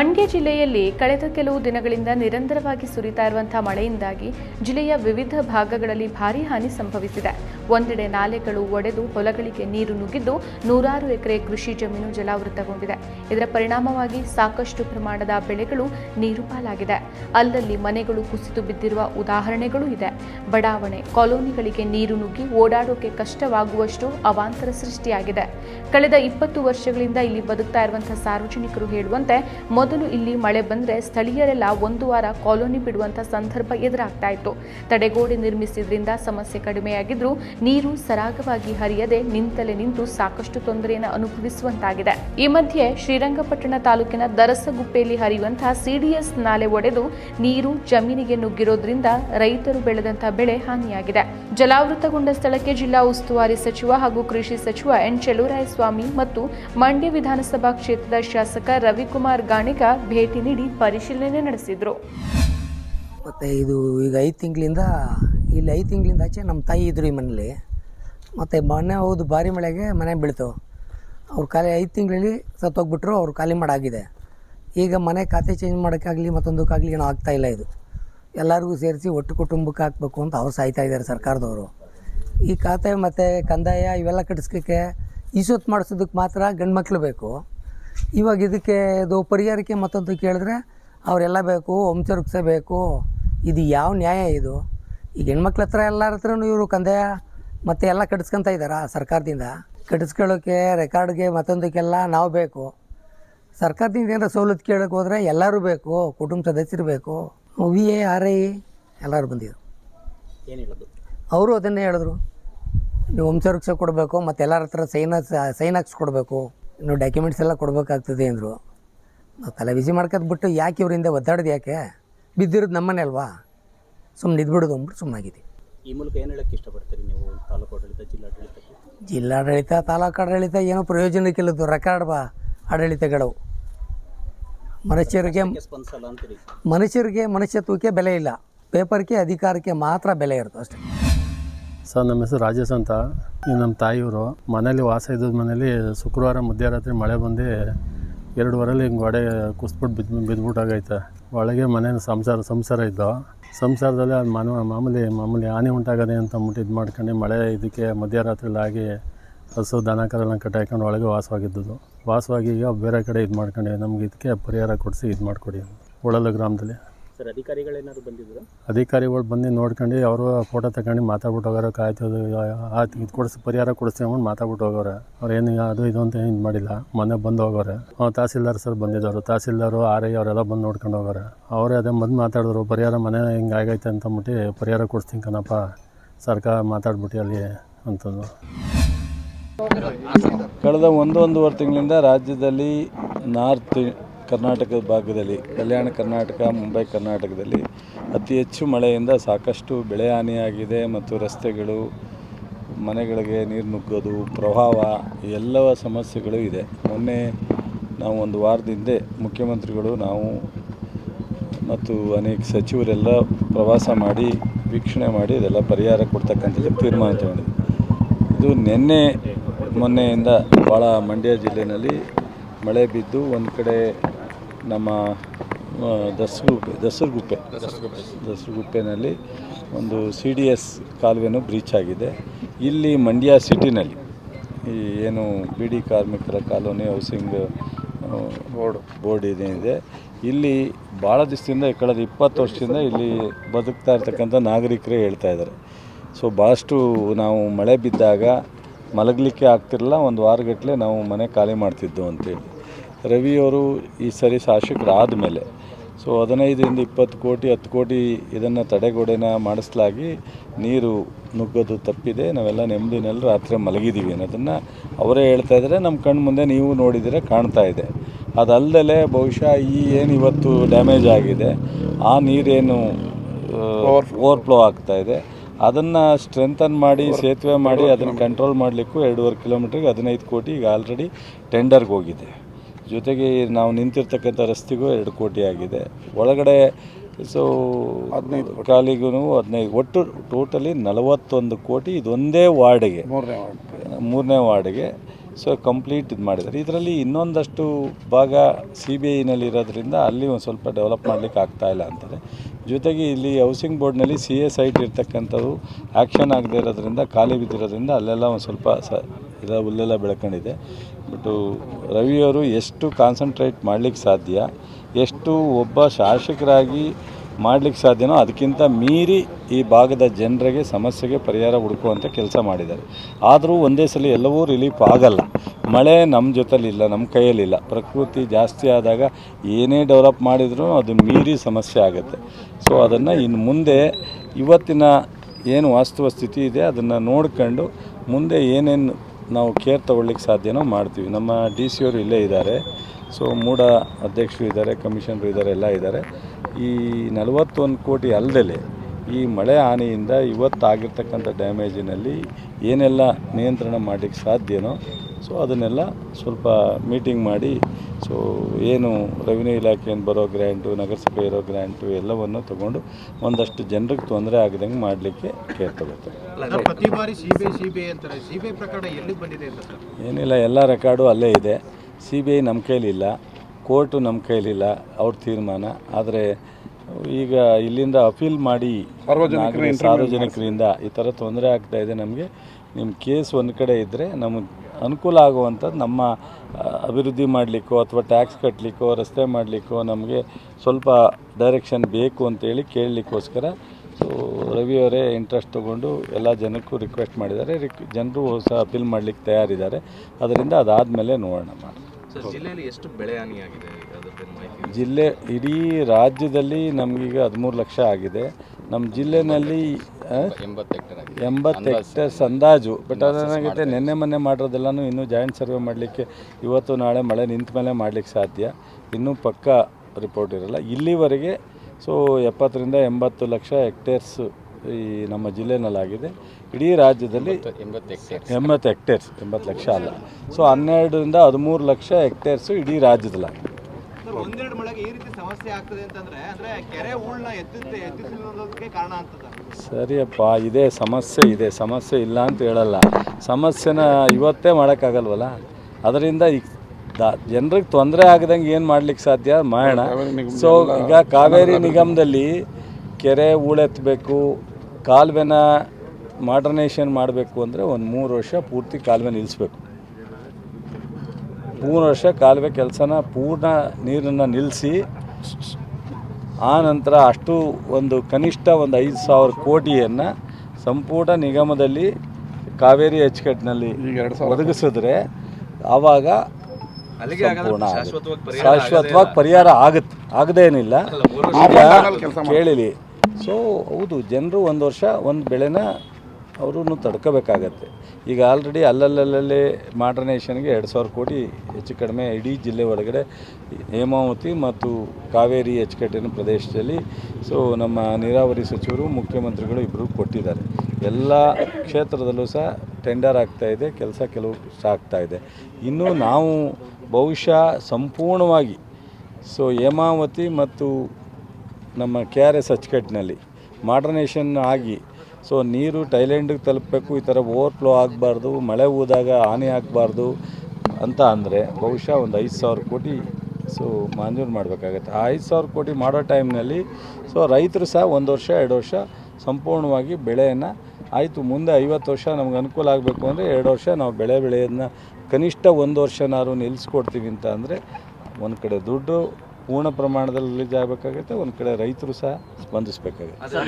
ಮಂಡ್ಯ ಜಿಲ್ಲೆಯಲ್ಲಿ ಕಳೆದ ಕೆಲವು ದಿನಗಳಿಂದ ನಿರಂತರವಾಗಿ ಸುರಿತಾ ಇರುವಂತಹ ಮಳೆಯಿಂದಾಗಿ ಜಿಲ್ಲೆಯ ವಿವಿಧ ಭಾಗಗಳಲ್ಲಿ ಭಾರೀ ಹಾನಿ ಸಂಭವಿಸಿದೆ. ಒಂದೆಡೆ ನಾಲೆಗಳು ಒಡೆದು ಹೊಲಗಳಿಗೆ ನೀರು ನುಗ್ಗಿದ್ದು ನೂರಾರು ಎಕರೆ ಕೃಷಿ ಜಮೀನು ಜಲಾವೃತಗೊಂಡಿದೆ. ಇದರ ಪರಿಣಾಮವಾಗಿ ಸಾಕಷ್ಟು ಪ್ರಮಾಣದ ಬೆಳೆಗಳು ನೀರು ಪಾಲಾಗಿದೆ. ಅಲ್ಲಲ್ಲಿ ಮನೆಗಳು ಕುಸಿದು ಬಿದ್ದಿರುವ ಉದಾಹರಣೆಗಳು ಇದೆ. ಬಡಾವಣೆ ಕಾಲೋನಿಗಳಿಗೆ ನೀರು ನುಗ್ಗಿ ಓಡಾಡೋಕೆ ಕಷ್ಟವಾಗುವಷ್ಟು ಅವಾಂತರ ಸೃಷ್ಟಿಯಾಗಿದೆ. ಕಳೆದ ಇಪ್ಪತ್ತು ವರ್ಷಗಳಿಂದ ಇಲ್ಲಿ ಬದುಕ್ತಾ ಇರುವಂತಹ ಸಾರ್ವಜನಿಕರು ಹೇಳುವಂತೆ ಮೊದಲು ಇಲ್ಲಿ ಮಳೆ ಬಂದ್ರೆ ಸ್ಥಳೀಯರೆಲ್ಲ ಒಂದು ವಾರ ಕಾಲೋನಿ ಬಿಡುವಂಥ ಸಂದರ್ಭ ಎದುರಾಗ್ತಾ ಇತ್ತು. ತಡೆಗೋಡೆ ನಿರ್ಮಿಸಿದ್ರಿಂದ ಸಮಸ್ಯೆ ಕಡಿಮೆಯಾಗಿದ್ರೂ ನೀರು ಸರಾಗವಾಗಿ ಹರಿಯದೆ ನಿಂತಲೇ ನಿಂತು ಸಾಕಷ್ಟು ತೊಂದರೆಯನ್ನು ಅನುಭವಿಸುವಂತಾಗಿದೆ. ಈ ಮಧ್ಯೆ ಶ್ರೀರಂಗಪಟ್ಟಣ ತಾಲೂಕಿನ ದರಸಗುಪ್ಪೆಯಲ್ಲಿ ಹರಿಯುವಂತಹ ಸಿಡಿಎಸ್ ನಾಲೆ ಒಡೆದು ನೀರು ಜಮೀನಿಗೆ ನುಗ್ಗಿರೋದ್ರಿಂದ ರೈತರು ಬೆಳೆದಂತಹ ಬೆಳೆ ಹಾನಿಯಾಗಿದೆ. ಜಲಾವೃತಗೊಂಡ ಸ್ಥಳಕ್ಕೆ ಜಿಲ್ಲಾ ಉಸ್ತುವಾರಿ ಸಚಿವ ಹಾಗೂ ಕೃಷಿ ಸಚಿವ ಎನ್. ಚೆಲುವರಾಯಸ್ವಾಮಿ ಮತ್ತು ಮಂಡ್ಯ ವಿಧಾನಸಭಾ ಕ್ಷೇತ್ರದ ಶಾಸಕ ರವಿಕುಮಾರ್ ಗಾಣಿಗ ಭೇಟಿ ನೀಡಿ ಪರಿಶೀಲನೆ ನಡೆಸಿದ್ರು. ಮತ್ತು ಇದು ಈಗ ಐದು ತಿಂಗಳಿಂದ, ಇಲ್ಲಿ ಐದು ತಿಂಗಳಿಂದ ಆಚೆ ನಮ್ಮ ತಾಯಿ ಇದ್ರು ಈ ಮನೇಲಿ. ಮತ್ತು ಮೊನ್ನೆ ಹೌದು, ಭಾರಿ ಮಳೆಗೆ ಮನೆ ಬೀಳ್ತು. ಅವ್ರು ಖಾಲಿ ಐದು ತಿಂಗಳಲ್ಲಿ ಸತ್ತೋಗ್ಬಿಟ್ರು, ಅವ್ರು ಖಾಲಿ ಮಾಡಾಗಿದೆ. ಈಗ ಮನೆ ಖಾತೆ ಚೇಂಜ್ ಮಾಡೋಕ್ಕಾಗಲಿ ಮತ್ತೊಂದಕ್ಕಾಗಲಿ ಏನೋ ಆಗ್ತಾಯಿಲ್ಲ ಇದು. ಎಲ್ಲರಿಗೂ ಸೇರಿಸಿ ಒಟ್ಟು ಕುಟುಂಬಕ್ಕೆ ಹಾಕ್ಬೇಕು ಅಂತ ಅವ್ರು ಸಾಯ್ತಾ ಇದ್ದಾರೆ ಸರ್ಕಾರದವರು. ಈ ಖಾತೆ ಮತ್ತು ಕಂದಾಯ ಇವೆಲ್ಲ ಕಟ್ಟಿಸ್ಲಿಕ್ಕೆ ಈಸೊತ್ತು ಮಾಡಿಸೋದಕ್ಕೆ ಮಾತ್ರ ಗಂಡು ಮಕ್ಕಳು ಬೇಕು. ಇವಾಗ ಇದಕ್ಕೆ ಇದು ಪರಿಹಾರಕ್ಕೆ ಮತ್ತೊಂದು ಕೇಳಿದ್ರೆ ಅವರೆಲ್ಲ ಬೇಕು ವಂಶವೃಕ್ಷ ಬೇಕು. ಇದು ಯಾವ ನ್ಯಾಯ ಇದು? ಈಗ ಹೆಣ್ಮಕ್ಳ ಹತ್ರ ಎಲ್ಲರ ಹತ್ರನೂ ಇವರು ಕಂದಾಯ ಮತ್ತೆ ಎಲ್ಲ ಕಟ್ಸ್ಕೊಂತ ಇದ್ದಾರಾ ಸರ್ಕಾರದಿಂದ? ಕಟ್ಟಿಸ್ಕೊಳ್ಳೋಕ್ಕೆ ರೆಕಾರ್ಡ್ಗೆ ಮತ್ತೊಂದಕ್ಕೆಲ್ಲ ನಾವು ಬೇಕು. ಸರ್ಕಾರದಿಂದ ಏನಾರ ಸವಲತ್ತು ಕೇಳೋಕೆ ಹೋದರೆ ಎಲ್ಲರೂ ಬೇಕು ಕುಟುಂಬ ಸದಸ್ಯರು ಬೇಕು. ವಿ ಎ ಆರ್ ಐ ಎಲ್ಲರೂ ಬಂದಿದ್ರು. ಅವರು ಅದನ್ನೇ ಹೇಳಿದ್ರು. ನೀವು ವಂಶವೃಕ್ಷ ಕೊಡಬೇಕು ಮತ್ತು ಎಲ್ಲರ ಹತ್ರ ಸೈನ್ ಸೈನ್ ಹಾಕ್ಸ್ಕೊಡ್ಬೇಕು ಇನ್ನು ಡಾಕ್ಯುಮೆಂಟ್ಸ್ ಎಲ್ಲ ಕೊಡಬೇಕಾಗ್ತದೆ ಅಂದರು. ನಾವು ತಲೆ ಬಿಸಿ ಮಾಡ್ಕೊದ್ಬಿಟ್ಟು ಯಾಕೆ ಇವರಿಂದ ಒದ್ದಾಡೋದು ಯಾಕೆ? ಬಿದ್ದಿರೋದು ನಮ್ಮನೆ ಅಲ್ವಾ? ಸುಮ್ಮನೆ ಇದ್ಬಿಡೋದು ಅಂದ್ಬಿಟ್ಟು ಸುಮ್ಮನಾಗಿದೆ ಈ ಮೂಲಕ ಏನು ಹೇಳಕ್ಕೆ ಇಷ್ಟಪಡ್ತೀರಿ ನೀವು ತಾಲೂಕು ಆಡಳಿತ ಜಿಲ್ಲಾಡಳಿತಕ್ಕೆ? ಜಿಲ್ಲಾಡಳಿತ ತಾಲೂಕು ಆಡಳಿತ ಏನೋ ಪ್ರಯೋಜನಕ್ಕಿಲ್ಲದು ರೆಕಾರ್ಡ್ ಬಾ ಆಡಳಿತಗಳು. ಮನುಷ್ಯರಿಗೆ ಯಾಕೆ ಸ್ಪಂದಿಸಲ್ಲ ಅಂತೀರಿ? ಮನುಷ್ಯರಿಗೆ ಮನುಷ್ಯತ್ವಕ್ಕೆ ಬೆಲೆ ಇಲ್ಲ. ಪೇಪರ್ಗೆ ಅಧಿಕಾರಕ್ಕೆ ಮಾತ್ರ ಬೆಲೆ ಇರುತ್ತೆ ಅಷ್ಟೇ. ಸರ್ ನಮ್ಮ ಹೆಸರು ರಾಜೇಶ್ ಅಂತ. ನಮ್ಮ ತಾಯಿಯವರು ಮನೇಲಿ ವಾಸ ಇದ್ದದ ಮನೇಲಿ ಶುಕ್ರವಾರ ಮಧ್ಯರಾತ್ರಿ ಮಳೆ ಬಂದು ಎರಡುವರೆಲಿ ಹಿಂಗೆ ಗೋಡೆ ಕುಸ್ಬಿಟ್ಟು ಬಿದ್ದು ಬಿದ್ದುಬಿಟ್ಟಾಗೈತೆ ಒಳಗೆ ಮನೆ ಸಂಸಾರ ಸಂಸಾರ ಇದ್ದೋ. ಸಂಸಾರದಲ್ಲಿ ಅದು ಮನ, ಮಾಮೂಲಿ ಮಾಮೂಲಿ ಹಾನಿ ಉಂಟಾಗದೆ ಅಂತ ಅಂದ್ಬಿಟ್ಟು ಇದು ಮಾಡ್ಕೊಂಡು ಮಳೆ ಇದಕ್ಕೆ ಮಧ್ಯರಾತ್ರಿಲಾಗಿ ಹಸು, ದನ, ಕರೆಲ್ಲ ಕಟ್ಟಾಕೊಂಡು ಒಳಗೆ ವಾಸವಾಗಿದ್ದದು ವಾಸವಾಗಿ ಈಗ ಬೇರೆ ಕಡೆ ಇದು ಮಾಡ್ಕೊಂಡು ನಮ್ಗೆ ಇದಕ್ಕೆ ಪರಿಹಾರ ಕೊಡಿಸಿ ಇದು ಮಾಡಿಕೊಡಿ. ಒಳಲು ಗ್ರಾಮದಲ್ಲಿ. ಸರ್ ಅಧಿಕಾರಿಗಳೇನಾದ್ರು ಬಂದಿದ್ರು? ಅಧಿಕಾರಿಗಳು ಬಂದು ನೋಡ್ಕೊಂಡು ಅವರು ಫೋಟೋ ತಗೊಂಡು ಮಾತಾಡ್ಬಿಟ್ಟು ಹೋಗೋರು ಕಾಯ್ತು ಆಯ್ತು ಇದು ಕೊಡಿಸಿ ಪರಿಹಾರ ಕೊಡಿಸ್ತೀವಿ ಅಂದ್ಕೊಂಡು ಮಾತಾಡ್ಬಿಟ್ಟು ಹೋಗೋರು. ಅವ್ರು ಏನು ಅದು ಇದು ಅಂತ ಏನು ಮಾಡಿಲ್ಲ. ಮೊನ್ನೆ ಬಂದು ಹೋಗೋರೆ. ಅವ್ರು ತಹಸೀಲ್ದಾರ್ ಸರ್ ಬಂದಿದ್ದವರು. ತಹಸೀಲ್ದಾರು ಆರ್ ಐ ಅವರೆಲ್ಲ ಬಂದು ನೋಡ್ಕೊಂಡು ಹೋಗೋರೆ. ಅವರೇ ಅದೇ ಬಂದು ಮಾತಾಡಿದ್ರು. ಪರಿಹಾರ ಮನೆ ಹಿಂಗೆ ಆಗೈತೆ ಅಂತ ಅಂದ್ಬಿಟ್ಟು ಪರಿಹಾರ ಕೊಡಿಸ್ತೀನಿ ಕಣಪ್ಪ. ಸರ್ಕಾರ ಮಾತಾಡ್ಬಿಟ್ಟು ಅಲ್ಲಿ ಅಂತಂದು ಕಳೆದ ಒಂದು ಒಂದೂವರೆ ತಿಂಗಳಿಂದ ರಾಜ್ಯದಲ್ಲಿ ನಾರ್ತ್ ಕರ್ನಾಟಕದ ಭಾಗದಲ್ಲಿ, ಕಲ್ಯಾಣ ಕರ್ನಾಟಕ, ಮುಂಬೈ ಕರ್ನಾಟಕದಲ್ಲಿ ಅತಿ ಹೆಚ್ಚು ಮಳೆಯಿಂದ ಸಾಕಷ್ಟು ಬೆಳೆ ಹಾನಿಯಾಗಿದೆ ಮತ್ತು ರಸ್ತೆಗಳು, ಮನೆಗಳಿಗೆ ನೀರು ನುಗ್ಗೋದು, ಪ್ರವಾಹ, ಎಲ್ಲವ ಸಮಸ್ಯೆಗಳು ಇದೆ. ಮೊನ್ನೆ ನಾವು ಒಂದು ವಾರದ ಹಿಂದೆ ಮುಖ್ಯಮಂತ್ರಿಗಳು, ನಾವು ಮತ್ತು ಅನೇಕ ಸಚಿವರೆಲ್ಲ ಪ್ರವಾಸ ಮಾಡಿ, ವೀಕ್ಷಣೆ ಮಾಡಿ, ಇದೆಲ್ಲ ಪರಿಹಾರ ಕೊಡ್ತಕ್ಕಂಥದ್ದು ತೀರ್ಮಾನ ತಗೊಂಡಿದ್ದೆ ಇದು ನಿನ್ನೆ, ಮೊನ್ನೆಯಿಂದ ಭಾಳ ಮಂಡ್ಯ ಜಿಲ್ಲೆಯಲ್ಲಿ ಮಳೆ ಬಿದ್ದು ಒಂದು ಕಡೆ ನಮ್ಮ ದಸಗುಪ್ಪೆ ದಸರಗುಪ್ಪೆನಲ್ಲಿ ದಸಗುಪ್ಪೆನಲ್ಲಿ ಒಂದು ಸಿ ಡಿ ಎಸ್ ಕಾಲುವೆನೂ ಬ್ರೀಚ್ ಆಗಿದೆ. ಇಲ್ಲಿ ಮಂಡ್ಯ ಸಿಟಿನಲ್ಲಿ ಈ ಏನು ಬಿಡಿ ಕಾರ್ಮಿಕರ ಕಾಲೋನಿ ಹೌಸಿಂಗ್ ಬೋರ್ಡ್ ಬೋರ್ಡ್ ಏನಿದೆ ಇಲ್ಲಿ ಭಾಳ ದಿವಸದಿಂದ ಕಳೆದ ಇಪ್ಪತ್ತು ವರ್ಷದಿಂದ ಇಲ್ಲಿ ಬದುಕ್ತಾ ಇರ್ತಕ್ಕಂಥ ನಾಗರಿಕರೇ ಹೇಳ್ತಾ ಇದ್ದಾರೆ. ಸೊ ಭಾಳಷ್ಟು ನಾವು ಮಳೆ ಬಿದ್ದಾಗ ಮಲಗಲಿಕ್ಕೆ ಆಗ್ತಿರಲಿಲ್ಲ. ಒಂದು ವಾರಗಟ್ಟಲೆ ನಾವು ಮನೆ ಖಾಲಿ ಮಾಡ್ತಿದ್ದೆವು ಅಂತೇಳಿ. ರವಿಯವರು ಈ ಸರಿ ಶಾಸಕರಾದ ಮೇಲೆ ಸೊ ಹದಿನೈದರಿಂದ ಇಪ್ಪತ್ತು ಕೋಟಿ ಹತ್ತು ಕೋಟಿ ಇದನ್ನು ತಡೆಗೋಡೆನ ಮಾಡಿಸ್ಲಾಗಿ ನೀರು ನುಗ್ಗೋದು ತಪ್ಪಿದೆ. ನಾವೆಲ್ಲ ನೆಮ್ಮದಿನಲ್ಲಿ ರಾತ್ರಿ ಮಲಗಿದ್ದೀವಿ ಅನ್ನೋದನ್ನು ಅವರೇ ಹೇಳ್ತಾ ಇದ್ದಾರೆ. ನಮ್ಮ ಕಣ್ಣು ಮುಂದೆ ನೀವು ನೋಡಿದರೆ ಕಾಣ್ತಾ ಇದೆ. ಅದಲ್ಲದೆ ಬಹುಶಃ ಈ ಏನು ಇವತ್ತು ಡ್ಯಾಮೇಜ್ ಆಗಿದೆ ಆ ನೀರೇನು ಓವರ್ಫ್ಲೋ ಆಗ್ತಾ ಇದೆ. ಅದನ್ನು ಸ್ಟ್ರೆಂಥನ್ ಮಾಡಿ ಸೇತುವೆ ಮಾಡಿ ಅದನ್ನು ಕಂಟ್ರೋಲ್ ಮಾಡಲಿಕ್ಕೂ ಎರಡೂವರೆ ಕಿಲೋಮೀಟ್ರಿಗೆ ಹದಿನೈದು ಕೋಟಿ ಈಗ ಆಲ್ರೆಡಿ ಟೆಂಡರ್ಗೆ ಹೋಗಿದೆ. ಜೊತೆಗೆ ನಾವು ನಿಂತಿರ್ತಕ್ಕಂಥ ರಸ್ತೆಗೂ ಎರಡು ಕೋಟಿ ಆಗಿದೆ. ಒಳಗಡೆ ಸೊ ಹದಿನೈದು ಕಾಲಿಗೂ ಹದಿನೈದು ಒಟ್ಟು ಟೋಟಲಿ ನಲವತ್ತೊಂದು ಕೋಟಿ ಇದೊಂದೇ ವಾರ್ಡಿಗೆ. ಮೂರನೇ ವಾರ್ಡಿಗೆ. ಸೊ ಕಂಪ್ಲೀಟ್ ಇದು ಮಾಡಿದ್ದಾರೆ. ಇದರಲ್ಲಿ ಇನ್ನೊಂದಷ್ಟು ಭಾಗ ಸಿ ಬಿ ಐನಲ್ಲಿ ಇರೋದ್ರಿಂದ ಅಲ್ಲಿ ಒಂದು ಸ್ವಲ್ಪ ಡೆವಲಪ್ ಮಾಡಲಿಕ್ಕೆ ಆಗ್ತಾ ಇಲ್ಲ ಅಂತಾರೆ. ಜೊತೆಗೆ ಇಲ್ಲಿ ಹೌಸಿಂಗ್ ಬೋರ್ಡ್ನಲ್ಲಿ ಸಿ ಎ ಸೈಟ್ ಇರ್ತಕ್ಕಂಥದ್ದು ಆ್ಯಕ್ಷನ್ ಆಗದೆ ಇರೋದ್ರಿಂದ ಖಾಲಿ ಬಿದ್ದಿರೋದ್ರಿಂದ ಅಲ್ಲೆಲ್ಲ ಒಂದು ಸ್ವಲ್ಪ ಸ ಇದ ಹುಲ್ಲೆಲ್ಲ ಬೆಳ್ಕೊಂಡಿದೆ. ಬಟ್ಟು ರವಿಯವರು ಎಷ್ಟು ಕಾನ್ಸಂಟ್ರೇಟ್ ಮಾಡಲಿಕ್ಕೆ ಸಾಧ್ಯ, ಎಷ್ಟು ಒಬ್ಬ ಶಾಸಕರಾಗಿ ಮಾಡಲಿಕ್ಕೆ ಸಾಧ್ಯನೋ ಅದಕ್ಕಿಂತ ಮೀರಿ ಈ ಭಾಗದ ಜನರಿಗೆ ಸಮಸ್ಯೆಗೆ ಪರಿಹಾರ ಹುಡುಕುವಂಥ ಕೆಲಸ ಮಾಡಿದ್ದಾರೆ. ಆದರೂ ಒಂದೇ ಸಲ ಎಲ್ಲವೂ ರಿಲೀಫ್ ಆಗಲ್ಲ. ಮಳೆ ನಮ್ಮ ಜೊತೆಲಿಲ್ಲ ನಮ್ಮ ಕೈಯಲ್ಲಿಲ್ಲ. ಪ್ರಕೃತಿ ಜಾಸ್ತಿ ಆದಾಗ ಏನೇ ಡೆವಲಪ್ ಮಾಡಿದರೂ ಅದು ಮೀರಿ ಸಮಸ್ಯೆ ಆಗುತ್ತೆ. ಸೊ ಅದನ್ನು ಇನ್ನು ಮುಂದೆ ಇವತ್ತಿನ ಏನು ವಾಸ್ತವ ಸ್ಥಿತಿ ಇದೆ ಅದನ್ನು ನೋಡ್ಕೊಂಡು ಮುಂದೆ ಏನೇನು ನಾವು ಕೇರ್ ತಗೊಳ್ಳಿಕ್ಕೆ ಸಾಧ್ಯನೋ ಮಾಡ್ತೀವಿ. ನಮ್ಮ ಡಿ ಸಿ ಅವರು ಇಲ್ಲೇ ಇದ್ದಾರೆ. ಸೊ ಮೂಡ ಅಧ್ಯಕ್ಷರು ಇದ್ದಾರೆ ಕಮಿಷನರು ಇದ್ದಾರೆ, ಎಲ್ಲ ಇದ್ದಾರೆ. ಈ ನಲವತ್ತೊಂದು ಕೋಟಿ ಅಲ್ಲದೆ ಈ ಮಳೆ ಹಾನಿಯಿಂದ ಇವತ್ತಾಗಿರ್ತಕ್ಕಂಥ ಡ್ಯಾಮೇಜಿನಲ್ಲಿ ಏನೆಲ್ಲ ನಿಯಂತ್ರಣ ಮಾಡಲಿಕ್ಕೆ ಸಾಧ್ಯನೋ ಸೊ ಅದನ್ನೆಲ್ಲ ಸ್ವಲ್ಪ ಮೀಟಿಂಗ್ ಮಾಡಿ ಸೊ ಏನು ರೆವಿನ್ಯೂ ಇಲಾಖೆಯಿಂದ ಬರೋ ಗ್ರ್ಯಾಂಟು ನಗರಸಭೆ ಇರೋ ಗ್ರ್ಯಾಂಟು ಎಲ್ಲವನ್ನು ತಗೊಂಡು ಒಂದಷ್ಟು ಜನರಿಗೆ ತೊಂದರೆ ಆಗದಂಗೆ ಮಾಡಲಿಕ್ಕೆ ಕೇರ್ ತಗೋತಾರೆ. ಪ್ರತಿ ಬಾರಿ ಸಿಬಿಐ ಸಿಬಿಐ ಅಂತಾರೆ. ಸಿಬಿಐ ಪ್ರಕರಣ ಎಲ್ಲಿ ಬಂದಿದೆ ಅಂತ ಏನಿಲ್ಲ ಎಲ್ಲ ರೆಕಾರ್ಡು ಅಲ್ಲೇ ಇದೆ. ಸಿ ಬಿ ಐ ನಮ್ಮ ಕೈಲಿಲ್ಲ. ಕೋರ್ಟು ನಮ್ಮ ಕೈಲಿಲ್ಲ. ಅವ್ರ ತೀರ್ಮಾನ. ಆದರೆ ಈಗ ಇಲ್ಲಿಂದ ಅಪೀಲ್ ಮಾಡಿ ಸಾರ್ವಜನಿಕರಿಂದ ಈ ಥರ ತೊಂದರೆ ಆಗ್ತಾ ಇದೆ ನಮಗೆ. ನಿಮ್ಮ ಕೇಸ್ ಒಂದು ಕಡೆ ಇದ್ದರೆ ನಮಗೆ ಅನುಕೂಲ ಆಗುವಂಥದ್ದು ನಮ್ಮ ಅಭಿವೃದ್ಧಿ ಮಾಡಲಿಕ್ಕೋ ಅಥವಾ ಟ್ಯಾಕ್ಸ್ ಕಟ್ಟಲಿಕ್ಕೋ ರಸ್ತೆ ಮಾಡಲಿಕ್ಕೋ ನಮಗೆ ಸ್ವಲ್ಪ ಡೈರೆಕ್ಷನ್ ಬೇಕು ಅಂತೇಳಿ ಕೇಳಲಿಕ್ಕೋಸ್ಕರ ಸೊ ರವಿಯವರೇ ಇಂಟ್ರೆಸ್ಟ್ ತೊಗೊಂಡು ಎಲ್ಲ ಜನಕ್ಕೂ ರಿಕ್ವೆಸ್ಟ್ ಮಾಡಿದ್ದಾರೆ. ರಿಕ್ ಜನರು ಹೊಸ ಅಪೀಲ್ ಮಾಡಲಿಕ್ಕೆ ತಯಾರಿದ್ದಾರೆ. ಅದರಿಂದ ಅದಾದಮೇಲೆ ನೋಡೋಣ ಮಾಡಿ ಸರ್ ಜಿಲ್ಲೆಯಲ್ಲಿ ಎಷ್ಟು ಬೆಳೆ ಹಾನಿಯಾಗಿದೆ ಅದರ ಮಾಹಿತಿ ಜಿಲ್ಲೆ ಇಡೀ ರಾಜ್ಯದಲ್ಲಿ ನಮಗೀಗ ಹದಿಮೂರು ಲಕ್ಷ ಆಗಿದೆ. ನಮ್ಮ ಜಿಲ್ಲೆನಲ್ಲಿ ಎಂಬತ್ತು ಹೆಕ್ಟೇರ್ಸ್ ಅಂದಾಜು. ಬಟ್ ಅದೇನಾಗುತ್ತೆ ನಿನ್ನೆ ಮೊನ್ನೆ ಮಾಡಿರೋದೆಲ್ಲನೂ ಇನ್ನೂ ಜಾಯಿಂಟ್ ಸರ್ವೆ ಮಾಡಲಿಕ್ಕೆ ಇವತ್ತು ನಾಳೆ ಮಳೆ ನಿಂತ ಮೇಲೆ ಮಾಡಲಿಕ್ಕೆ ಸಾಧ್ಯ. ಇನ್ನೂ ಪಕ್ಕ ರಿಪೋರ್ಟ್ ಇರಲ್ಲ. ಇಲ್ಲಿವರೆಗೆ ಸೊ ಎಪ್ಪತ್ತರಿಂದ ಎಂಬತ್ತು ಲಕ್ಷ ಹೆಕ್ಟೇರ್ಸ್ ಈ ನಮ್ಮ ಜಿಲ್ಲೆನಲ್ಲಾಗಿದೆ. ಇಡೀ ರಾಜ್ಯದಲ್ಲಿ ಎಂಬತ್ತು ಹೆಕ್ಟೇರ್ಸ್ ಎಂಬತ್ತು ಲಕ್ಷ ಅಲ್ಲ. ಸೊ ಹನ್ನೆರಡರಿಂದ ಹದಿಮೂರು ಲಕ್ಷ ಹೆಕ್ಟೇರ್ಸು ಇಡೀ ರಾಜ್ಯದಲ್ಲಾಗಿದೆ. ಸರ್ ಒಂದೆರಡು ಮಳೆಗೆ ಈ ರೀತಿ ಸಮಸ್ಯೆ ಆಗ್ತದೆ ಅಂತಂದ್ರೆ ಅಂದ್ರೆ ಕೆರೆ ಹೂಳನ್ನ ಎತ್ತಿತ್ತೆ ಎತ್ತಿಸಲಿಕ್ಕೆ ಕಾರಣ ಅಂತ ಸರ್ ಸರಿಯಪ್ಪ ಇದೆ ಸಮಸ್ಯೆ ಇದೆ ಸಮಸ್ಯೆ ಇಲ್ಲ ಅಂತ ಹೇಳಲ್ಲ. ಸಮಸ್ಯೆನ ಇವತ್ತೇ ಮಾಡೋಕ್ಕಾಗಲ್ವಲ್ಲ? ಅದರಿಂದ ಈಗ ಜನರಿಗೆ ತೊಂದರೆ ಆಗದಂಗೆ ಏನು ಮಾಡ್ಲಿಕ್ಕೆ ಸಾಧ್ಯ? ಮಾಡೋಣ ಸೊ ಈಗ ಕಾವೇರಿ ನಿಗಮದಲ್ಲಿ ಕೆರೆ ಹೂಳೆತ್ತಬೇಕು ಕಾಲುವೆನ ಮಾಡ್ರನೇಷನ್ ಮಾಡಬೇಕು ಅಂದರೆ ಒಂದು ಮೂರು ವರ್ಷ ಪೂರ್ತಿ ಕಾಲುವೆ ನಿಲ್ಲಿಸ್ಬೇಕು ಮೂರು ವರ್ಷ ಕಾಲುವೆ ಕೆಲಸನ ಪೂರ್ಣ ನೀರನ್ನು ನಿಲ್ಲಿಸಿ ಆ ನಂತರ ಅಷ್ಟು ಒಂದು ಕನಿಷ್ಠ ಒಂದು ಐದು ಸಾವಿರ ಕೋಟಿಯನ್ನು ಸಂಪೂರ್ಣ ನಿಗಮದಲ್ಲಿ ಕಾವೇರಿ ಅಚ್ಚುಕಟ್ಟಿನಲ್ಲಿ ಒದಗಿಸಿದ್ರೆ ಆವಾಗ ಸಂಪೂರ್ಣ. ಶಾಶ್ವತವಾಗಿ ಪರಿಹಾರ ಆಗುತ್ತೆ. ಆಗದೇನಿಲ್ಲ ಈಗ ಕೇಳಿಲಿ ಸೊ ಹೌದು, ಜನರು ಒಂದು ವರ್ಷ, ಒಂದು ಬೆಳೆನ ಅವರು ತಡ್ಕೋಬೇಕಾಗತ್ತೆ. ಈಗ ಆಲ್ರೆಡಿ ಅಲ್ಲಲ್ಲಲ್ಲೇ ಮಾಡ್ರನೇಷನ್ಗೆ ಎರಡು ಸಾವಿರ ಕೋಟಿ ಹೆಚ್ಚು ಕಡಿಮೆ ಇಡೀ ಜಿಲ್ಲೆ ಒಳಗಡೆ ಹೇಮಾವತಿ ಮತ್ತು ಕಾವೇರಿ ಅಚ್ಚುಕಟ್ಟಿನ ಪ್ರದೇಶದಲ್ಲಿ. ಸೊ ನಮ್ಮ ನೀರಾವರಿ ಸಚಿವರು, ಮುಖ್ಯಮಂತ್ರಿಗಳು ಇಬ್ಬರು ಕೊಟ್ಟಿದ್ದಾರೆ. ಎಲ್ಲ ಕ್ಷೇತ್ರದಲ್ಲೂ ಸಹ ಟೆಂಡರ್ ಆಗ್ತಾ ಇದೆ, ಕೆಲಸ ಕೆಲವು ಆಗ್ತಾ ಇದೆ. ಇನ್ನು ನಾವು ಬಹುಶಃ ಸಂಪೂರ್ಣವಾಗಿ ಸೊ ಹೇಮಾವತಿ ಮತ್ತು ನಮ್ಮ ಕೆ ಆರ್ ಎಸ್ ಅಚ್ಚುಕಟ್ಟಿನಲ್ಲಿ. ಮಾಡ್ರನೇಷನ್ ಆಗಿ ಸೊ ನೀರು ಟೈಲೆಂಡಿಗೆ ತಲುಪಬೇಕು, ಈ ಥರ ಓವರ್ಫ್ಲೋ ಆಗಬಾರ್ದು, ಮಳೆ ಹೋದಾಗ ಹಾನಿ ಆಗಬಾರ್ದು ಅಂತ ಅಂದರೆ ಬಹುಶಃ ಒಂದು ಐದು ಸಾವಿರ ಕೋಟಿ ಸೊ ಮಂಜೂರು ಮಾಡಬೇಕಾಗತ್ತೆ. ಆ ಐದು ಸಾವಿರ ಕೋಟಿ ಮಾಡೋ ಟೈಮ್ನಲ್ಲಿ ಸೊ ರೈತರು ಸಹ ಒಂದು ವರ್ಷ, ಎರಡು ವರ್ಷ ಸಂಪೂರ್ಣವಾಗಿ ಬೆಳೆಯನ್ನು ಆಯಿತು. ಮುಂದೆ ಐವತ್ತು ವರ್ಷ ನಮ್ಗೆ ಅನುಕೂಲ ಆಗಬೇಕು ಅಂದರೆ ಎರಡು ವರ್ಷ ನಾವು ಬೆಳೆ ಬೆಳೆಯೋದನ್ನ ಕನಿಷ್ಠ ಒಂದು ವರ್ಷನಾದ್ರು ನಿಲ್ಲಿಸ್ಕೊಡ್ತೀವಿ ಅಂತ ಅಂದರೆ ಒಂದು ಕಡೆ ದುಡ್ಡು ಪೂರ್ಣ ಪ್ರಮಾಣದಲ್ಲಿ ರಿಲೀಸ್ ಆಗಬೇಕಾಗುತ್ತೆ ಒಂದು ಕಡೆ ರೈತರು ಸಹ ಸ್ಪಂದಿಸಬೇಕಾಗುತ್ತೆ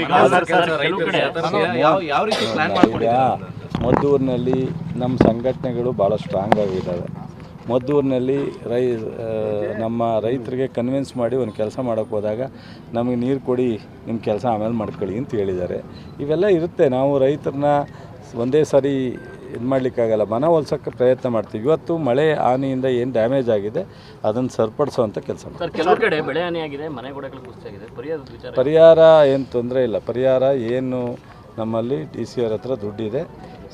ಯಾವ ಯಾವ ರೀತಿ ಪ್ಲಾನ್ ಈಗ ಮದ್ದೂರಿನಲ್ಲಿ ನಮ್ಮ ಸಂಘಟನೆಗಳು ಭಾಳ ಸ್ಟ್ರಾಂಗ್ ಆಗಿದ್ದಾವೆ ಮದ್ದೂರಿನಲ್ಲಿ ರೈ ನಮ್ಮ ರೈತರಿಗೆ ಕನ್ವಿನ್ಸ್ ಮಾಡಿ ಒಂದು ಕೆಲಸ ಮಾಡೋಕ್ಕೆ ಹೋದಾಗ ನಮಗೆ ನೀರು ಕೊಡಿ ನಿಮ್ಮ ಕೆಲಸ ಆಮೇಲೆ ಮಾಡ್ಕೊಳ್ಳಿ ಅಂತ ಹೇಳಿದ್ದಾರೆ ಇವೆಲ್ಲ ಇರುತ್ತೆ ನಾವು ರೈತರನ್ನ ಒಂದೇ ಸಾರಿ ಇದು ಮಾಡಲಿಕ್ಕಾಗಲ್ಲ. ಮನ ಒಲ್ಸೋಕ್ಕೆ ಪ್ರಯತ್ನ ಮಾಡ್ತೀವಿ. ಇವತ್ತು ಮಳೆ ಹಾನಿಯಿಂದ ಏನು ಡ್ಯಾಮೇಜ್ ಆಗಿದೆ ಅದನ್ನು ಸರಿಪಡಿಸುವಂಥ ಕೆಲಸ ಮಾಡ್ತೀವಿ. ಕೆಲವು ಕಡೆ ಬೆಳೆ ಹಾನಿಯಾಗಿದೆ ಮನೆ ಪರಿಹಾರ ಏನು ತೊಂದರೆ ಇಲ್ಲ. ಪರಿಹಾರ ಏನು ನಮ್ಮಲ್ಲಿ ಡಿ ಸಿ ಅವ್ರ ಹತ್ರ ದುಡ್ಡಿದೆ.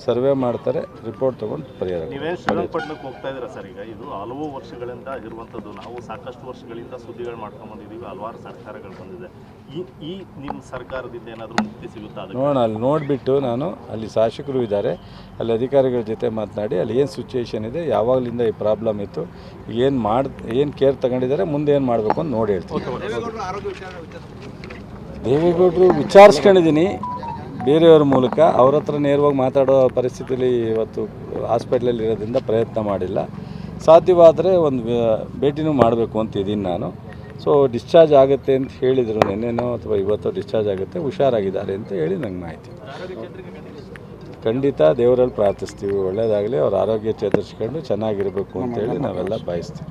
ಸರ್ವೆ ಮಾಡ್ತಾರೆ ರಿಪೋರ್ಟ್ ತಗೊಂಡು ಪರಿಹಾರ ನೀವೇ ಶ್ರೀರಂಗಪಟ್ಟಣಕ್ಕೆ ಹೋಗ್ತಾ ಇದ್ದೀರಾ ಸರ್? ಈಗ ಇದು ಹಲವು ವರ್ಷಗಳಿಂದ ಇರುವಂಥದ್ದು. ನಾವು ಸಾಕಷ್ಟು ವರ್ಷಗಳಿಂದ ಸುದ್ದಿಗಳು ಮಾಡ್ಕೊಂಡು ಬಂದಿದ್ದೀವಿ ಹಲವಾರು ಸರ್ಕಾರಗಳು ಬಂದಿದೆ. ಈ ಈ ನಿಮ್ಮ ಸರ್ಕಾರದಿಂದ ಏನಾದರೂ ಮುಕ್ತಿ ಸಿಗುತ್ತಾ ಅದಕ್ಕೆ? ನೋಡೋಣ ಅಲ್ಲಿ ನೋಡಿಬಿಟ್ಟು ನಾನು ಅಲ್ಲಿ ಶಾಸಕರು ಇದ್ದಾರೆ ಅಲ್ಲಿ ಅಧಿಕಾರಿಗಳ ಜೊತೆ ಮಾತನಾಡಿ ಅಲ್ಲಿ ಏನು ಸಿಚುವೇಶನ್ ಇದೆ ಯಾವಾಗಲಿಂದ ಈ ಪ್ರಾಬ್ಲಮ್ ಇತ್ತು ಏನು ಮಾಡಿ ಏನು ಕೇರ್ ತಗೊಂಡಿದ್ದಾರೆ ಮುಂದೆ ಏನು ಮಾಡಬೇಕು ಅಂತ ನೋಡಿ ಹೇಳ್ತೀನಿ. ದೇವೇಗೌಡರು ವಿಚಾರಿಸ್ಕೊಂಡಿದ್ದೀನಿ. ಬೇರೆಯವ್ರ ಮೂಲಕ ಅವ್ರ ಹತ್ರ ನೇರವಾಗಿ ಮಾತಾಡೋ ಪರಿಸ್ಥಿತಿಲಿ ಇವತ್ತು ಹಾಸ್ಪಿಟ್ಲಲ್ಲಿ ಇರೋದ್ರಿಂದ ಪ್ರಯತ್ನ ಮಾಡಿಲ್ಲ. ಸಾಧ್ಯವಾದರೆ ಒಂದು ಭೇಟಿನೂ ಮಾಡಬೇಕು ಅಂತ ಇದ್ದೀನಿ ನಾನು. ಸೊ ಡಿಸ್ಚಾರ್ಜ್ ಆಗುತ್ತೆ ಅಂತ ಹೇಳಿದರು ನಿನ್ನೆನೋ ಅಥವಾ ಇವತ್ತು ಡಿಸ್ಚಾರ್ಜ್ ಆಗುತ್ತೆ, ಹುಷಾರಾಗಿದ್ದಾರೆ ಅಂತ ಹೇಳಿ ನಂಗೆ ಮಾಹಿತಿ. ಖಂಡಿತ ದೇವರಲ್ಲಿ ಪ್ರಾರ್ಥಿಸ್ತೀವಿ. ಒಳ್ಳೆಯದಾಗಲಿ ಅವ್ರ ಆರೋಗ್ಯ ಚೇತರಿಸ್ಕೊಂಡು ಚೆನ್ನಾಗಿರಬೇಕು ಅಂತೇಳಿ ನಾವೆಲ್ಲ ಬಯಸ್ತೀವಿ